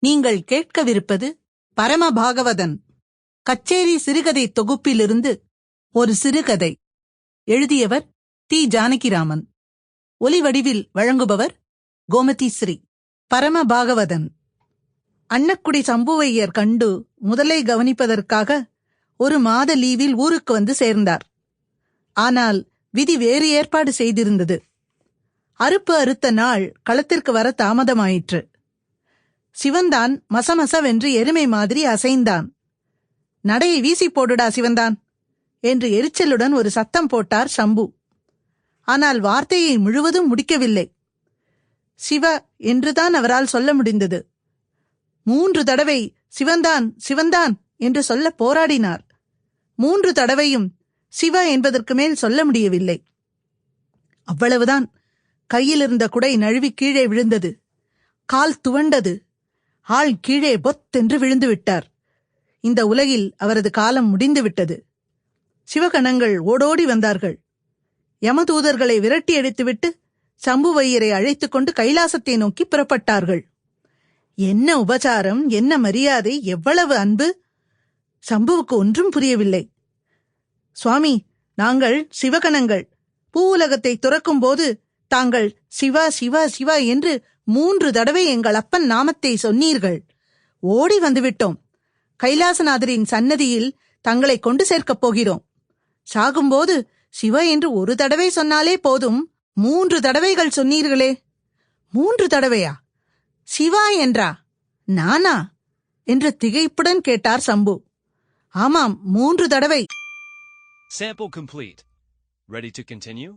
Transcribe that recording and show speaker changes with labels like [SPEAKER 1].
[SPEAKER 1] நீங்கள் கேட்கவிருப்பது பரமபாகவதன். கச்சேரி சிறுகதை தொகுப்பிலிருந்து ஒரு சிறுகதை. எழுதியவர் தி. ஜானகிராமன். ஒலிவடிவில் வழங்குபவர் கோமதி ஸ்ரீ பரமபாகவதன். அன்னக்குடி சம்புவையர் கண்டு முதலை கவனிப்பதற்காக ஒரு மாத லீவில் ஊருக்கு வந்து சேர்ந்தார். ஆனால் விதி வேறு ஏற்பாடு செய்திருந்தது. அறுப்பு அறுத்த நாள் களத்திற்கு வர தாமதமாயிற்று. சிவந்தான் மசமசவென்று எருமை மாதிரி அசைந்தான். நடையை வீசி போடுடா சிவந்தான் என்று எரிச்சலுடன் ஒரு சத்தம் போட்டார் சம்பு. ஆனால் வார்த்தையை முழுவதும் முடிக்கவில்லை. சிவ என்றுதான் அவரால் சொல்ல முடிந்தது. மூன்று தடவை சிவந்தான் சிவந்தான் என்று சொல்ல போராடினார். மூன்று தடவையும் சிவ என்பதற்கு மேல் சொல்ல முடியவில்லை. அவ்வளவுதான். கையிலிருந்த குடை நழுவி கீழே விழுந்தது. கால் துவண்டது. ஆள் கீழே பொத்தென்று விழுந்து விட்டார். இந்த உலகில் அவரது காலம் முடிந்துவிட்டது சிவகணங்கள் ஓடோடி வந்தார்கள். யமதூதர்களை விரட்டி அடித்துவிட்டு சம்புவையரை அழைத்துக் கொண்டு கைலாசத்தை நோக்கி புறப்பட்டார்கள். என்ன உபசாரம் என்ன மரியாதை எவ்வளவு அன்பு! சம்புவுக்கு ஒன்றும் புரியவில்லை. சுவாமி நாங்கள் சிவகணங்கள். பூவுலகத்தை துறக்கும் போது தாங்கள் சிவா சிவா சிவா என்று மூன்று தடவை எங்கள் அப்பன் நாமத்தை சொன்னீர்கள். ஓடி வந்துவிட்டோம். கைலாசநாதரின் சன்னதியில் தங்களை கொண்டு சேர்க்கப் போகிறோம். சாகும்போது சிவ என்று ஒரு தடவை சொன்னாலே போதும். மூன்று தடவைகள் சொன்னீர்களே. மூன்று தடவையா? சிவா என்றா? நானா? என்று திகைப்புடன் கேட்டார் சம்பு. ஆமாம் மூன்று தடவை.
[SPEAKER 2] Sample complete. Ready to continue?